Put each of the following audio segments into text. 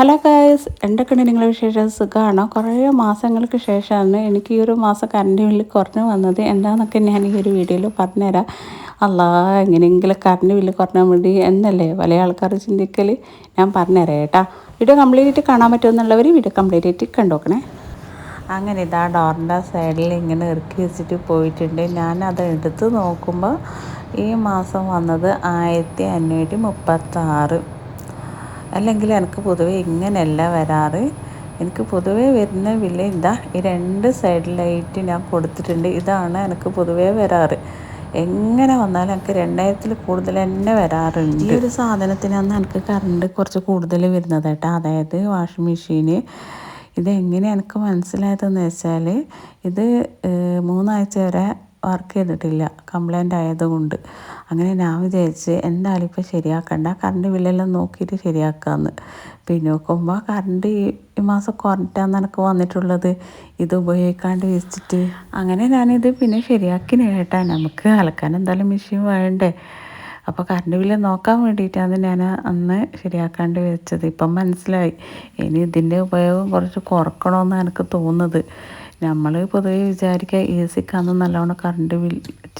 Hello guys എന്തൊക്കെയാണ് നിങ്ങളുടെ വിശേഷം സുഖമാണോ കുറേ മാസങ്ങൾക്ക് ശേഷമാണ് എനിക്ക് ഈ ഒരു മാസം കറണ്ട് ബില്ല് കുറഞ്ഞു വന്നത്. എന്താണെന്നൊക്കെ ഞാൻ ഈ ഒരു വീഡിയോയിൽ പറഞ്ഞുതരാം. അല്ലാ എങ്ങനെയെങ്കിലും കറണ്ട് ബില്ല് കുറഞ്ഞാൽ വേണ്ടി എന്നല്ലേ പല ആൾക്കാർ ചിന്തിക്കൽ ഞാൻ പറഞ്ഞുതരാം കേട്ടാ. വീഡിയോ കംപ്ലീറ്റ് കാണാൻ പറ്റുമെന്നുള്ളവർ വീഡിയോ കംപ്ലീറ്റ് ആയിട്ട് കണ്ടോക്കണേ അങ്ങനെ ഇതാ ഡോറിന്റെ സൈഡിൽ ഇങ്ങനെ ഇറക്കി വെച്ചിട്ട് പോയിട്ടുണ്ട്. ഞാൻ എടുത്ത് നോക്കുമ്പോൾ ഈ മാസം വന്നത് ആയിരത്തി അഞ്ഞൂറ്റി മുപ്പത്താറ്. അല്ലെങ്കിൽ എനിക്ക് പൊതുവേ ഇങ്ങനെയല്ല വരാറ്. എനിക്ക് പൊതുവേ വരുന്ന വില ഇതാ ഈ രണ്ട് സൈഡ് ലൈറ്റ് ഞാൻ കൊടുത്തിട്ടുണ്ട്. ഇതാണ് എനിക്ക് പൊതുവേ വരാറ്. എങ്ങനെ വന്നാലും എനിക്ക് രണ്ടായിരത്തിൽ കൂടുതൽ തന്നെ വരാറുണ്ട്. ഈ ഒരു സാധനത്തിനാണ് എനിക്ക് കറണ്ട് കുറച്ച് കൂടുതൽ വരുന്നത് കേട്ടോ. അതായത് വാഷിംഗ് മെഷീന് ഇതെങ്ങനെ എനിക്ക് മനസ്സിലായതെന്ന് വെച്ചാൽ ഇത് മൂന്നാഴ്ച വരെ വർക്ക് ചെയ്തിട്ടില്ല. കംപ്ലൈന്റ് ആയതുകൊണ്ട്. അങ്ങനെ ഞാൻ വിചാരിച്ച് എന്തായാലും ഇപ്പോൾ ശരിയാക്കണ്ട. കറണ്ട് ബില്ലെല്ലാം നോക്കിയിട്ട് ശരിയാക്കാമെന്ന് പിന്നെ നോക്കുമ്പോൾ കറണ്ട് ഈ മാസം കുറഞ്ഞിട്ടാണ് എനിക്ക് വന്നിട്ടുള്ളത്. ഇത് ഉപയോഗിക്കാണ്ട് വെച്ചിട്ട്. അങ്ങനെ ഞാനിത് പിന്നെ ശരിയാക്കി കേട്ടാ. നമുക്ക് അലക്കാൻ എന്തായാലും മെഷീൻ വേണ്ടേ? അപ്പോൾ കറണ്ട് ബില്ല് നോക്കാൻ വേണ്ടിയിട്ടാണ് ഞാൻ അന്ന് ശരിയാക്കാണ്ട് വെച്ചത്. ഇപ്പം മനസ്സിലായി. ഇനി ഇതിന്റെ ഉപയോഗം കുറച്ച് കുറക്കണമെന്ന് എനിക്ക് തോന്നുന്നത്. നമ്മൾ പൊതുവെ വിചാരിക്കുക എ സിക്കാന്ന് നല്ലോണം കറണ്ട്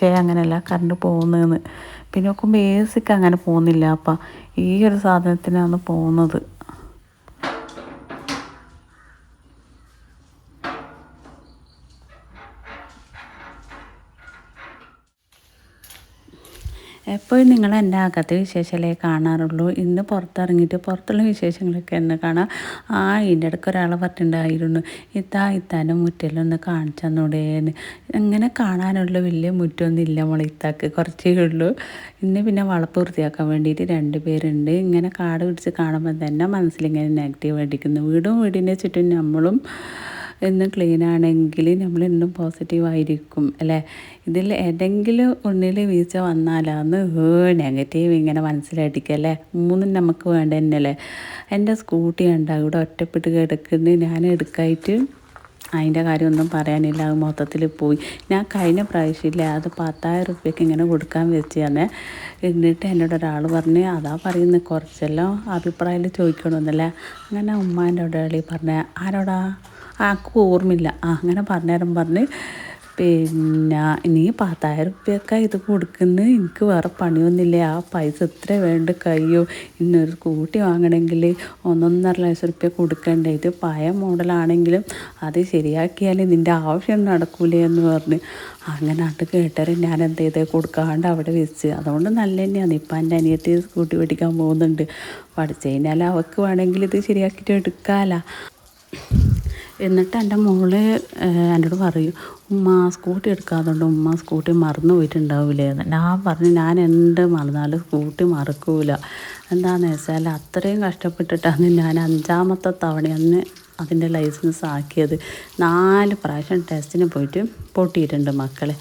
ചെയ്യാൻ അങ്ങനെയല്ല കറണ്ട് പോകുന്നതെന്ന് പിന്നെ നോക്കുമ്പോൾ എ സിക്ക് അങ്ങനെ പോകുന്നില്ല അപ്പം. ഈ ഒരു സാധനത്തിനാണ് പോകുന്നത്. എപ്പോഴും നിങ്ങൾ എന്റെ അകത്തെ വിശേഷമല്ലേ കാണാറുള്ളൂ. ഇന്ന് പുറത്തിറങ്ങിയിട്ട് പുറത്തുള്ള വിശേഷങ്ങളൊക്കെ എന്നെ കാണാം. ആ ഇതിന്റെ ഇടയ്ക്ക് ഒരാൾ പറഞ്ഞിട്ടുണ്ടായിരുന്നു ഇത്താ ഇത്താന്റെ മുറ്റലൊന്ന് കാണിച്ചു തന്നൂടേന്ന്. അങ്ങനെ കാണാനുള്ള വലിയ മുറ്റമൊന്നും ഇല്ല മോളെ ഇത്താക്ക് കുറച്ചേ ഉള്ളൂ. ഇന്ന് പിന്നെ വളപ്പ് വൃത്തിയാക്കാൻ വേണ്ടിയിട്ട് രണ്ട് പേരുണ്ട്. ഇങ്ങനെ കാട് പിടിച്ച് കാണുമ്പോൾ തന്നെ മനസ്സിലിങ്ങനെ നെഗറ്റീവ് അടിക്കുന്നു വീടും വീടിന്റെ ചുറ്റും നമ്മളും എന്നും ക്ലീൻ ആണെങ്കിൽ നമ്മൾ എന്നും പോസിറ്റീവ് ആയിരിക്കും അല്ലേ? ഇതിൽ ഏതെങ്കിലും ഉള്ളിൽ വീഴ്ച വന്നാലാന്ന് നെഗറ്റീവ് ഇങ്ങനെ മനസ്സിലടിക്കുക അല്ലേ? മൂന്നും നമുക്ക് വേണ്ട തന്നെയല്ലേ എന്റെ സ്കൂട്ടി ഉണ്ടാകും ഇവിടെ ഒറ്റപ്പെട്ട് കിടക്കുന്നത് ഞാൻ എടുക്കായിട്ട് അതിന്റെ കാര്യമൊന്നും പറയാനില്ല. അത് മൊത്തത്തിൽ പോയി. ഞാൻ കഴിഞ്ഞ പ്രാവശ്യമില്ല അത് പത്തായിരം റുപ്യക്ക് ഇങ്ങനെ കൊടുക്കാൻ വെച്ചാണ് എന്നിട്ട് എന്നോട് ഒരാൾ പറഞ്ഞ് അതാ പറയുന്നത് കുറച്ചെല്ലാം അഭിപ്രായം ചോദിക്കണമെന്നല്ലേ? അങ്ങനെ ഉമ്മാന്റെ അവിടെ പറഞ്ഞ ആരോടാ? ആൾക്ക് ഓർമ്മയില്ല. അങ്ങനെ പറഞ്ഞേരം പറഞ്ഞ് പിന്നെ ഇനി പത്തായിരം റുപ്യൊക്കെ ഇത് കൊടുക്കുന്നത് എനിക്ക് വേറെ പണിയൊന്നുമില്ല. ആ പൈസ എത്ര വേണ്ട കയ്യോ? ഇന്നൊരു സ്കൂട്ടി വാങ്ങണമെങ്കിൽ ഒന്നൊന്നര ലക്ഷം റുപ്യ കൊടുക്കണ്ടേ? ഇത് പഴയ മോഡലാണെങ്കിലും അത് ശരിയാക്കിയാൽ നിന്റെ ആവശ്യം നടക്കൂലേ എന്ന് പറഞ്ഞ്. അങ്ങനെ അത് കേട്ടാൽ ഞാൻ എന്ത് ചെയ്ത്? കൊടുക്കാണ്ട് അവിടെ വെച്ച്. അതുകൊണ്ട് നല്ല തന്നെയാണ്. ഇപ്പം എന്റെ അനിയത്തി സ്കൂട്ടി പഠിക്കാൻ പോകുന്നുണ്ട്. പഠിച്ചു കഴിഞ്ഞാൽ അവൾക്ക് വേണമെങ്കിൽ ഇത് ശരിയാക്കിയിട്ട് എടുക്കാമല്ലോ എന്നിട്ട് എന്റെ മോൾ എന്നോട് പറയും ഉമ്മ സ്കൂട്ടി എടുക്കാതുകൊണ്ട് ഉമ്മ സ്കൂട്ടി മറന്നു പോയിട്ടുണ്ടാവില്ലേ ഞാൻ പറഞ്ഞു ഞാൻ എന്ത് മറന്നാലും സ്കൂട്ടി മറക്കൂല. എന്താണെന്ന് വെച്ചാൽ അത്രയും കഷ്ടപ്പെട്ടിട്ടാണ് ഞാൻ അഞ്ചാമത്തെ തവണ അതിന്റെ ലൈസൻസ് ആക്കിയത്. നാല് പ്രാവശ്യം ടെസ്റ്റിന് പോയിട്ട് പൊട്ടിയിട്ടുണ്ട് മക്കളെ.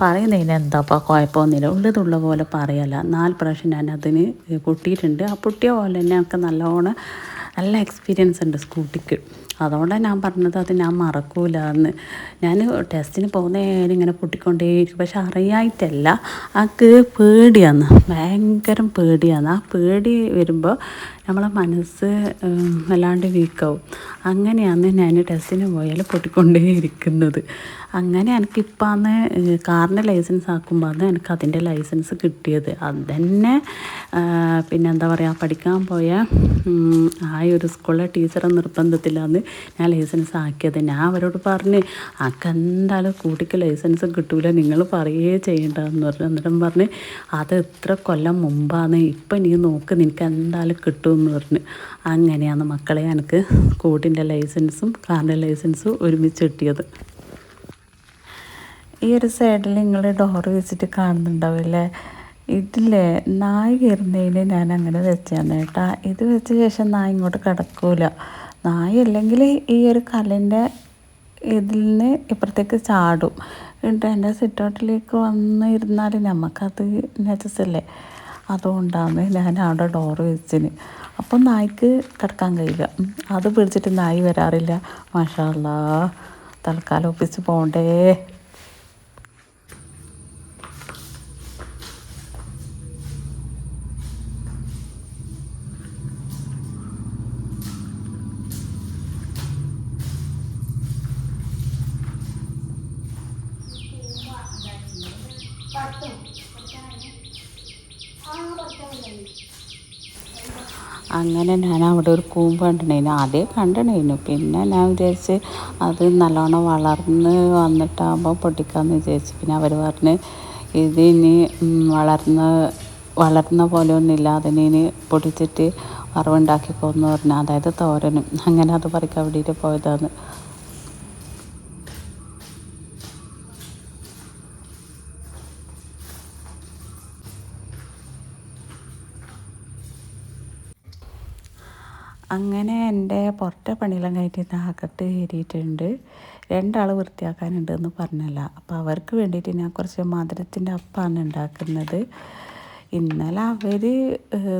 പറയുന്നതിന് എന്താപ്പാ കുഴപ്പമൊന്നുമില്ല. ഉള്ളതുള്ള പോലെ പറയല്ല. നാല് പ്രാവശ്യം ഞാൻ അതിന് പൊട്ടിയിട്ടുണ്ട്. ആ പൊട്ടിയ പോലെ തന്നെ എനിക്ക് നല്ലോണം നല്ല എക്സ്പീരിയൻസ് ഉണ്ട് സ്കൂട്ടിക്ക്. അതുകൊണ്ടാണ് ഞാൻ പറഞ്ഞത് അത് ഞാൻ മറക്കൂല എന്ന് ഞാൻ ടെസ്റ്റിന് പോകുന്നേരം ഇങ്ങനെ പൊട്ടിക്കൊണ്ടേയിരിക്കും. പക്ഷെ അറിയായിട്ടല്ല ആക്ക് പേടിയാണ് ഭയങ്കര പേടിയാണ്. ആ പേടി വരുമ്പോൾ നമ്മളെ മനസ്സ് വല്ലാണ്ട് വീക്കാവും. അങ്ങനെയാണ് ഞാൻ ടെസ്റ്റിന് പോയാൽ പൊട്ടിക്കൊണ്ടേ ഇരിക്കുന്നത്. അങ്ങനെ എനിക്കിപ്പാന്ന് കാറിന്റെ ലൈസൻസ് ആക്കുമ്പോൾ എനിക്ക് അതിന്റെ ലൈസൻസ് കിട്ടിയത്. അതന്നെ പിന്നെ എന്താ പറയുക പഠിക്കാൻ പോയ ആ ഒരു സ്കൂളിലെ ടീച്ചറെ നിർബന്ധത്തിലാണ് ഞാൻ ലൈസൻസ് ആക്കിയത്. ഞാൻ അവരോട് പറഞ്ഞ് അക്ക എന്തായാലും കൂട്ടിക്ക് ലൈസൻസ് കിട്ടൂല നിങ്ങൾ പറയേ ചെയ്യേണ്ടതെന്ന് പറഞ്ഞു. അന്നേരം പറഞ്ഞ് അത് എത്ര കൊല്ലം മുമ്പാണ് ഇപ്പം നീ നോക്ക് നിനക്ക് എന്തായാലും കിട്ടുമെന്ന് പറഞ്ഞു. അങ്ങനെയാണ് മക്കളെ എനിക്ക് കൂട്ടിന്റെ ലൈസൻസും കാറിന്റെ ലൈസൻസും ഒരുമിച്ച് കിട്ടിയത്. ഈ ഒരു സൈഡിൽ നിങ്ങൾ ഡോർ വെച്ചിട്ട് കാണുന്നുണ്ടാവില്ലേ? ഇതില്ലേ നായ കയറുന്നതിന് ഞാൻ അങ്ങനെ വെച്ചാണ് കേട്ടോ. ഇത് വെച്ച ശേഷം നായ ഇങ്ങോട്ട് കിടക്കൂല. നായ അല്ലെങ്കിൽ ഈ ഒരു കല്ലിന്റെ ഇതിൽ നിന്ന് ഇപ്പുറത്തേക്ക് ചാടും. എന്നിട്ട് എന്റെ സിറ്റൗട്ടിലേക്ക് വന്ന് ഇരുന്നാൽ നമുക്കത് നെച്ചസല്ലേ അതുകൊണ്ടാണ് ഞാൻ അവിടെ ഡോറ് വെച്ചിന് അപ്പം നായ്ക്ക് കിടക്കാൻ കഴിയില്ല. അത് പിടിച്ചിട്ട് നായി വരാറില്ല. മാഷാല്ല തൽക്കാലം ഒപ്പിച്ച് പോകണ്ടേ അങ്ങനെ ഞാൻ അവിടെ ഒരു കൂമ്പ് കണ്ടിണേനു ആദ്യം കണ്ടിണേനു പിന്നെ ഞാൻ വിചാരിച്ച് അത് നല്ലോണം വളർന്ന് വന്നിട്ടാകുമ്പോൾ പൊട്ടിക്കാമെന്ന് വിചാരിച്ചു. പിന്നെ അവർ പറഞ്ഞ് ഇത് ഇനി വളർന്ന് വളർന്ന പോലെ ഒന്നുമില്ല. അതിനെ പൊടിച്ചിട്ട് വറവുണ്ടാക്കിക്കോന്ന് പറഞ്ഞു. അതായത് തോരനും. അങ്ങനെ അത് പറിക്കാൻ വേണ്ടിയിട്ട് പോയതാണ്. അങ്ങനെ എന്റെ പുറത്തെ പണിയെല്ലാം കഴിഞ്ഞിട്ട് അകത്ത് കയറിയിട്ടുണ്ട്. രണ്ടാൾ വൃത്തിയാക്കാനുണ്ട് എന്ന് പറഞ്ഞല്ല. അപ്പോൾ അവർക്ക് വേണ്ടിയിട്ട് ഞാൻ കുറച്ച് മധുരത്തിന്റെ അപ്പമാണ് ഉണ്ടാക്കുന്നത്. ഇന്നലെ അവർ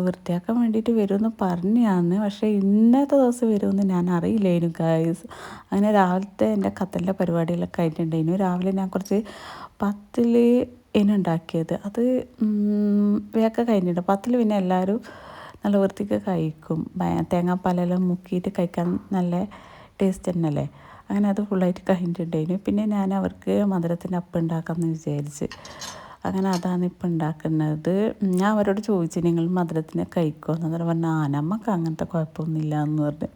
വൃത്തിയാക്കാൻ വേണ്ടിയിട്ട് വരുമെന്ന് പറഞ്ഞാന്ന്. പക്ഷേ ഇന്നത്തെ ദിവസം വരുമെന്ന് ഞാൻ അറിയില്ലായിരുന്നു ഗായ്സ് അങ്ങനെ രാവിലത്തെ എന്റെ കത്തലിന്റെ ആയിട്ടുണ്ട് കഴിഞ്ഞിട്ടുണ്ടായിരുന്നു രാവിലെ ഞാൻ കുറച്ച് പത്തിൽ ഇനുണ്ടാക്കിയത് അത് വേക്ക കഴിഞ്ഞിട്ടുണ്ട്. പത്തിൽ പിന്നെ എല്ലാവരും നല്ല വൃത്തിക്ക് കഴിക്കും. തേങ്ങാപ്പാലെല്ലാം മുക്കിയിട്ട് കഴിക്കാൻ നല്ല ടേസ്റ്റ് തന്നെയല്ലേ? അങ്ങനെ അത് ഫുള്ളായിട്ട് കഴിഞ്ഞിട്ടുണ്ടായിരുന്നു പിന്നെ ഞാൻ അവർക്ക് മധുരത്തിന്റെ അപ്പം ഉണ്ടാക്കാമെന്ന് വിചാരിച്ച്. അങ്ങനെ അതാണ് ഇപ്പം ഉണ്ടാക്കുന്നത്. ഞാൻ അവരോട് ചോദിച്ചു നിങ്ങൾ മധുരത്തിന് കഴിക്കുമോ എന്നേരം പറഞ്ഞു ആ നമ്മൾക്ക് അങ്ങനത്തെ കുഴപ്പമൊന്നുമില്ല എന്ന് പറഞ്ഞു.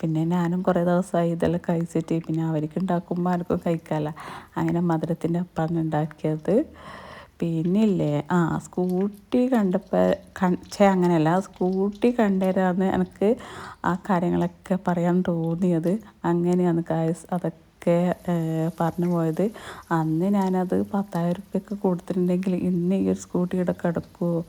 പിന്നെ ഞാനും കുറേ ദിവസമായി ഇതെല്ലാം കഴിച്ചിട്ട് പിന്നെ അവർക്ക് ഉണ്ടാക്കുമ്പോൾ ആർക്കും കഴിക്കാമല്ല അങ്ങനെ മധുരത്തിന്റെ അപ്പാന്ന് ഉണ്ടാക്കിയത്. പിന്നില്ലേ? ആ സ്കൂട്ടി കണ്ടപ്പോൾ കണ്ടേ അങ്ങനെയല്ല. സ്കൂട്ടി കണ്ടേരാന്ന് എനിക്ക് ആ കാര്യങ്ങളൊക്കെ പറയാൻ തോന്നിയത് അങ്ങനെയാണ് കായസ് അതൊക്കെ ഏഹ്, പറഞ്ഞു പോയത്. അന്ന് ഞാനത് പത്തായിരം ഉറുപ്പ്യൊക്കെ കൊടുത്തിട്ടുണ്ടെങ്കിൽ ഇന്ന് ഈ ഒരു സ്കൂട്ടിയുടെ കിടക്കുമോ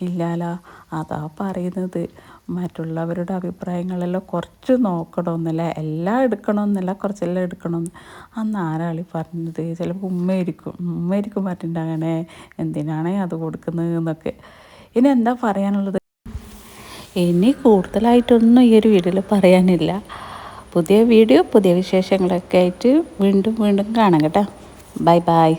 ഇല്ലാലോ. അതാ പറയുന്നത്. മറ്റുള്ളവരുടെ അഭിപ്രായങ്ങളെല്ലാം കുറച്ച് നോക്കണമെന്നല്ല? എല്ലാം എടുക്കണമെന്നല്ല കുറച്ചെല്ലാം എടുക്കണമെന്ന്. അന്ന് ആരാളി പറഞ്ഞത്? ചിലപ്പോൾ ഉമ്മയായിരിക്കും. ഉമ്മയായിരിക്കും പറഞ്ഞിട്ടുണ്ടാകണേ എന്തിനാണേ അത് കൊടുക്കുന്നത് എന്നൊക്കെ. ഇനി എന്താ പറയാനുള്ളത്? ഇനി കൂടുതലായിട്ടൊന്നും ഈ ഒരു വീഡിയോയിൽ പറയാനില്ല. പുതിയ വീഡിയോ പുതിയ വിശേഷങ്ങളൊക്കെ ആയിട്ട് വീണ്ടും വീണ്ടും കാണാം കേട്ടോ. Bye bye.